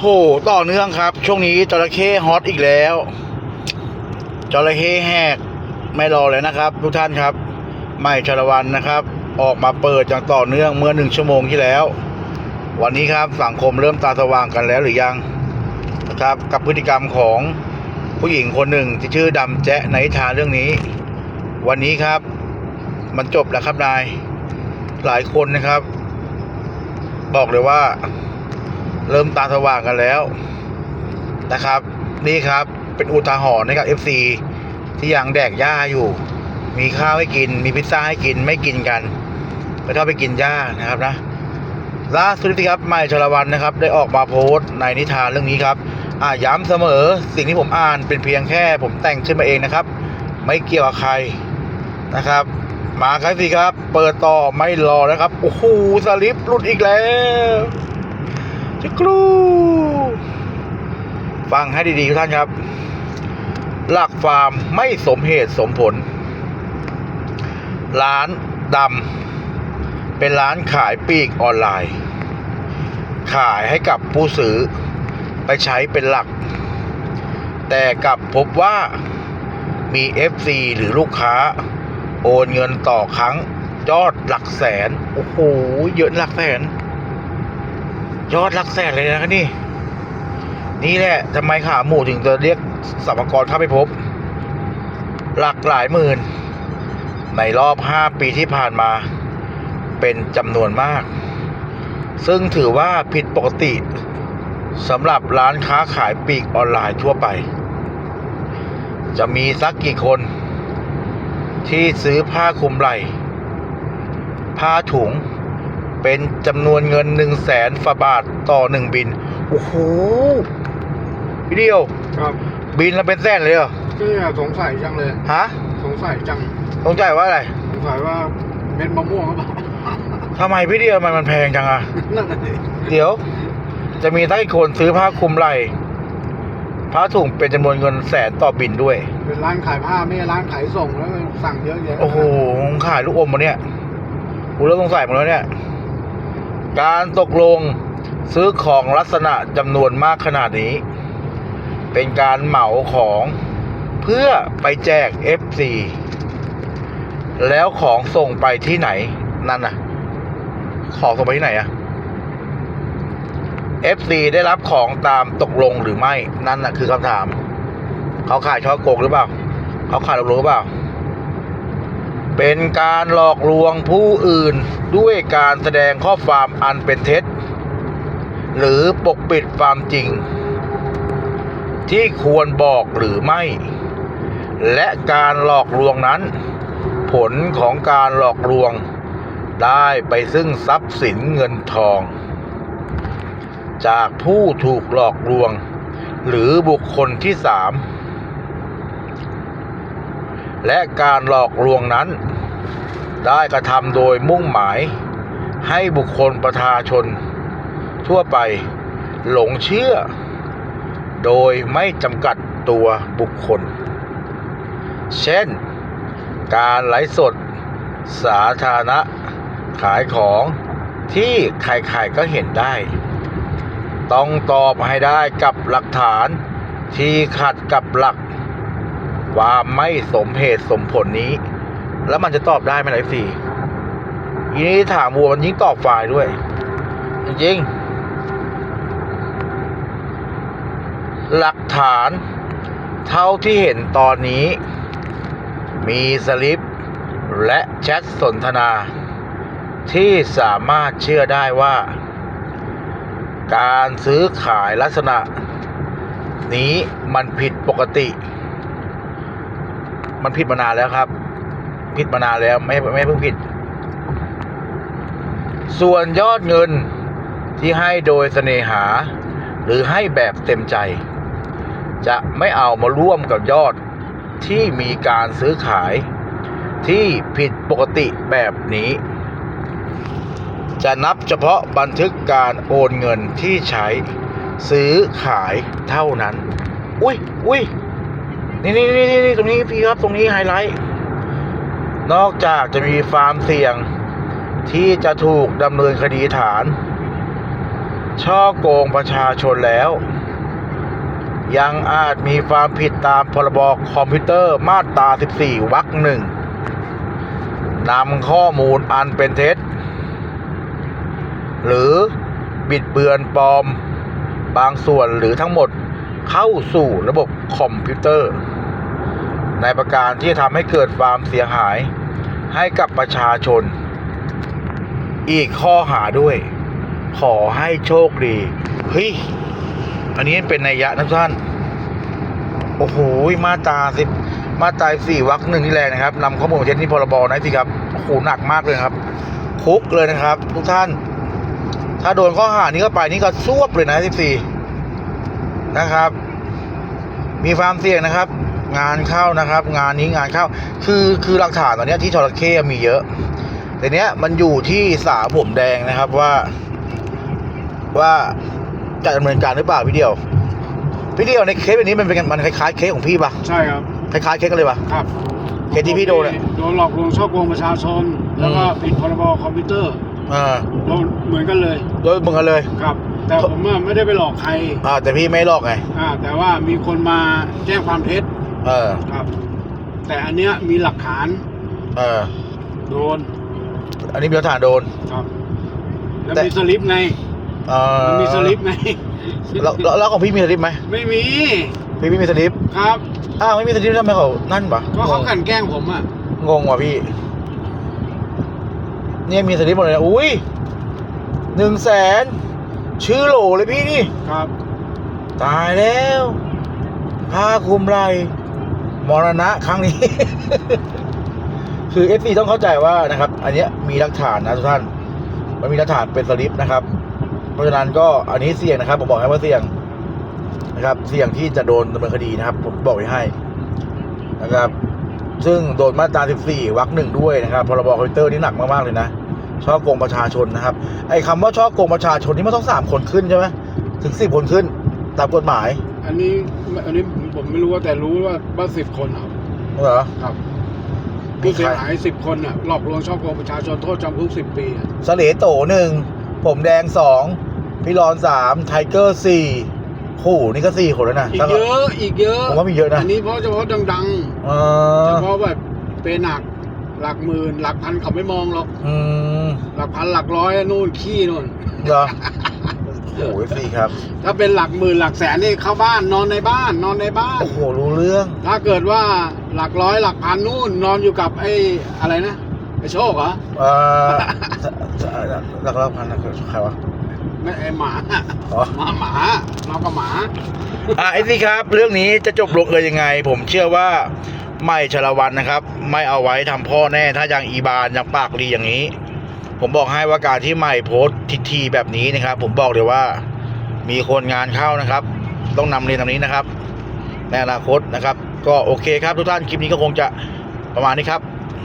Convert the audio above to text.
โหต่อเนื่องครับ ช่วงนี้จระเข้ฮอตอีกแล้วจระเข้แหกไม่รอเลยนะครับ ทุกท่านครับ ไม่ชลวันนะครับ ออกมาเปิดอย่างต่อเนื่องเมื่อหนึ่งชั่วโมงที่แล้ว วันนี้ครับสังคมเริ่มตาสว่างกันแล้วหรือยังนะครับ กับพฤติกรรมของผู้หญิงคนหนึ่งที่ชื่อดำแจ๊ะในทาเรื่องนี้ วันนี้ครับ มันจบแล้วครับนายหลายคนนะครับ บอกเลยว่า เริ่มตาสว่างกันแล้วนะครับ นี่ครับเป็นอุทาหรณ์ให้กับ FC ที่ยังแดกหญ้าอยู่ มีข้าวให้กิน มีพิซซ่าให้กินไม่กินกันไปชอบไปกินหญ้านะครับนะล่าสุดที่ครับไม่ชลวันนะครับ ได้ออกมาโพสต์ในนิทานเรื่องนี้ครับอ่าย้ำเสมอสิ่งที่ผมอ่านเป็นเพียงแค่ผมแต่งขึ้นมาเองนะครับ ไม่เกี่ยวกับใครนะครับ มาครับสิครับ เปิดต่อไม่รอนะครับโอ้โหสลิปหลุดอีกแล้ว จะกรูฟังให้ดีๆทุกท่านครับ หลักฟาร์มไม่สมเหตุสมผล ร้านดำเป็นร้านขายปลีกออนไลน์ ขายให้กับผู้ซื้อไปใช้เป็นหลัก แต่กลับพบว่ามี FC หรือลูกค้า โอนเงินต่อครั้งยอดหลักแสน โอ้โห เยอะหลักแสน ยอดหลักแสนเลยนะครับนี่ นี่แหละทำไมขาหมูถึงจะเรียกสมกรเข้าไปพบ หลักหลายหมื่น ในรอบ 5 ปีที่ผ่านมา เป็นจำนวนมาก ซึ่งถือว่าผิดปกติสำหรับร้านค้าขายปลีกออนไลน์ทั่วไป จะมีสักกี่คน ที่ซื้อผ้าคลุมไหล่ผ้าถุง เป็นจำนวนเงินหนึ่งแสนฝาบาทต่อหนึ่งบิน โอ้โหพี่เดียว ครับบินละเป็นแสนเลยเหรอก็เนี่ยสงสัยจังเลย ฮะ สงสัยจังต้องจ่ายว่าอะไรสงสัยว่าเม็ดมะม่วงหรือเปล่าทำไมพี่เดียวมันมันแพงจังอะนั่นน่ะสิเดี๋ยว จะมีสักกี่คนซื้อผ้าคลุมไหล่ผ้าถุงเป็นจำนวนเงินแสนต่อบินด้วย เป็นร้านขายผ้าไม่ใช่ร้านขายส่งแล้วสั่งเยอะแยะโอ้โหขายลูกอมมาเนี่ยกูเริ่มสงสัยหมดแล้วเนี่ย การตกลงซื้อของลักษณะจำนวนมากขนาดนี้ เป็นการเหมาของเพื่อไปแจก FC แล้วของส่งไปที่ไหนนั่นน่ะ ของส่งไปที่ไหนอะ FC ได้รับของตามตกลงหรือไม่นั่นน่ะคือคำถาม เขาขายช่อโกงหรือเปล่า เขาขายหลอกลงหรือเปล่า เป็นการหลอกลวงผู้อื่นด้วยการแสดงข้อความอันเป็นเท็จ หรือปกปิดความจริง ที่ควรบอกหรือไม่ และการหลอกลวงนั้น ผลของการหลอกลวงได้ไปซึ่งทรัพย์สินเงินทอง จากผู้ถูกหลอกลวง หรือบุคคลที่สาม และการหลอกลวงนั้น ได้กระทำโดยมุ่งหมาย ให้บุคคลประชาชน ทั่วไปหลงเชื่อ โดยไม่จำกัดตัวบุคคล เช่น การไลฟ์สด สาธารณะ ขายของที่ใครๆก็เห็นได้ ต้องตอบให้ได้กับหลักฐานที่ขัดกับหลัก ความไม่สมเหตุสมผลนี้ แล้วมันจะตอบได้ไหมล่ะสี่ทีนี้ถามวัวมันยิ่งตอบฝ่ายด้วย จริงหลักฐานเท่าที่เห็นตอนนี้ มีสลิป และแชทสนทนา ที่สามารถเชื่อได้ว่า การซื้อขายลักษณะ นี้มันผิดปกติ มันผิดมานานแล้วครับ ผิดมานานแล้วไม่ไม่เพิ่งผิด ส่วนยอดเงินที่ให้โดยเสน่หา หรือให้แบบเต็มใจ จะไม่เอามาร่วมกับยอดที่มีการซื้อขาย ที่ผิดปกติแบบนี้ จะนับเฉพาะบันทึกการโอนเงินที่ใช้ซื้อขายเท่านั้น อุ้ยอุ้ย นี่นี่นี่นี่ตรงนี้พี่ครับตรงนี้ไฮไลท์ นอกจากจะมีฟาร์มเสี่ยง ที่จะถูกดำเนินคดีฐาน ช่อโกงประชาชนแล้ว ยังอาจมีความผิดตามพรบคอมพิวเตอร์มาตรา 14 วรรคหนึ่งนำข้อมูลอันเป็นเท็จ หรือบิดเบือนปลอมบางส่วนหรือทั้งหมดเข้าสู่ระบบคอมพิวเตอร์ ในประการที่ทำให้เกิดความเสียหายให้กับประชาชน อีกข้อหาด้วย ขอให้โชคดีเฮ้ยอันนี้เป็นนัยยะนะท่านโอ้โหมาตาสิบมาตราสี่วรรคหนึ่งนี่แรงนะครับนำข้อมูลเช็ดที่พรบนะสิครับโอ้โหหนักมากเลยครับ คุกเลยนะครับ ทุกท่าน ถ้าโดนข้อหานี้เข้าไปนี่ก็ซวบเลยนะสิบสี่นะครับ มีความเสี่ยงนะครับ งานเข้านะครับ งานนี้งานเข้า คือคือหลักฐานตอนเนี้ยที่จระเข้มีเยอะแต่เนี้ยมันอยู่ที่สาวผมแดงนะครับว่า ว่าจะดำเนินการหรือเปล่าพี่เดียว พี่เดียวในเคสแบบนี้มันเป็นมันคล้ายๆเคสของพี่ปะใช่ครับคล้ายๆเคสกันเลยปะครับเคสที่พี่โดนอะโดนหลอกลวงช่อโกงประชาชน แล้วก็อืมผิดพรบคอมพิวเตอร์อ่าโดนเหมือนกันเลยโดยมึงกันเลยครับ แต่ผมอะไม่ได้ไปหลอกใครอ่าแต่พี่ไม่หลอกไงอ่าแต่ว่ามีคนมาแจ้งความเท็จ เออ ครับ แต่อันเนี้ยมีหลักฐานเออ โดนอันนี้มีหลักฐานโดน ครับ แล้วแต่ มีสลิปไงเออมันมีสลิปไง แล้วแล้วแล้วของพี่มีสลิปไหมไม่มีพี่ไม่มีสลิปครับ อ้าวไม่มีสลิปทำไมเขานั่นปะก็เขากลันแกล้งผมอะงงว่ะพี่ เนี่ยมีสลิปหมดเลยนะอุ้ยหนึ่งแสนชื่อโหลเลยพี่นี่ ครับ ตายแล้วผ้าคลุมไหล มรณะครั้งนี้ คือเอฟซีต้องเข้าใจว่านะครับ อันนี้มีหลักฐานนะทุกท่าน มันมีหลักฐานเป็นสลิปนะครับ เพราะฉะนั้นก็อันนี้เสี่ยงนะครับผมบอกให้ว่าเสี่ยงนะครับ เสี่ยงที่จะโดนดำเนินคดีนะครับ ผมบอกไว้ให้นะครับ ซึ่งโดนมาตรา 14 วรรคหนึ่งด้วยนะครับ พรบคอมพิวเตอร์นี่หนักมากๆเลยนะช่อโกงประชาชนนะครับ ไอ้คำว่าช่อโกงประชาชนนี่มันต้องสามคนขึ้นใช่ไหมถึงสิบคนขึ้นตามกฎหมาย อันนี้อันนี้ผมไม่รู้ว่าแต่รู้ว่าบ้านสิบคนครับเหรอ ครับพี่ผู้เสียใครหายสิบคนอะหลอกลวงช่อโกงประชาชนโทษจำคุกสิบปีอะสเลโตหนึ่งผมแดงสองพี่รอนสามไทเกอร์สี่โอ้โหนี่ก็สี่คนแล้วนะอีกเยอะอีกเยอะผมว่ามีเยอะนะอันนี้เพราะเฉพาะดังเอๆอเฉพาะแบบเป็นหนักหลักหมื่นหลักพันเขาไม่มองหรอกอืมหลักพันหลักร้อยนู่นขี้นู่น เหรอ โอ้โหสี่ครับ ถ้าเป็นหลักหมื่นหลักแสนนี่เข้าบ้านนอนในบ้านนอนในบ้าน โอ้โหรู้เรื่อง ถ้าเกิดว่าหลักร้อยหลักพันนู่นนอนอยู่กับไอ้อะไรนะไอ้โชคเหรอเออหลักละพันนะใครวะไม่ไอ้หมาอ๋อหมาหมานอนกับหมาอะไอ้สิครับ เรื่องนี้จะจบลงเอยยังไง ผมเชื่อว่าไม่ชลวันนะครับ ไม่เอาไว้ทำพ่อแน่ถ้ายังอีบานยังปากดีอย่างนี้ ผมบอกให้ว่าการที่ใหม่โพสทิทีแบบนี้นะครับ ผมบอกเลยว่ามีคนงานเข้านะครับ ต้องนำเรียนตรงนี้นะครับในอนาคตนะครับ ก็โอเคครับทุกท่านคลิปนี้ก็คงจะประมาณนี้ครับ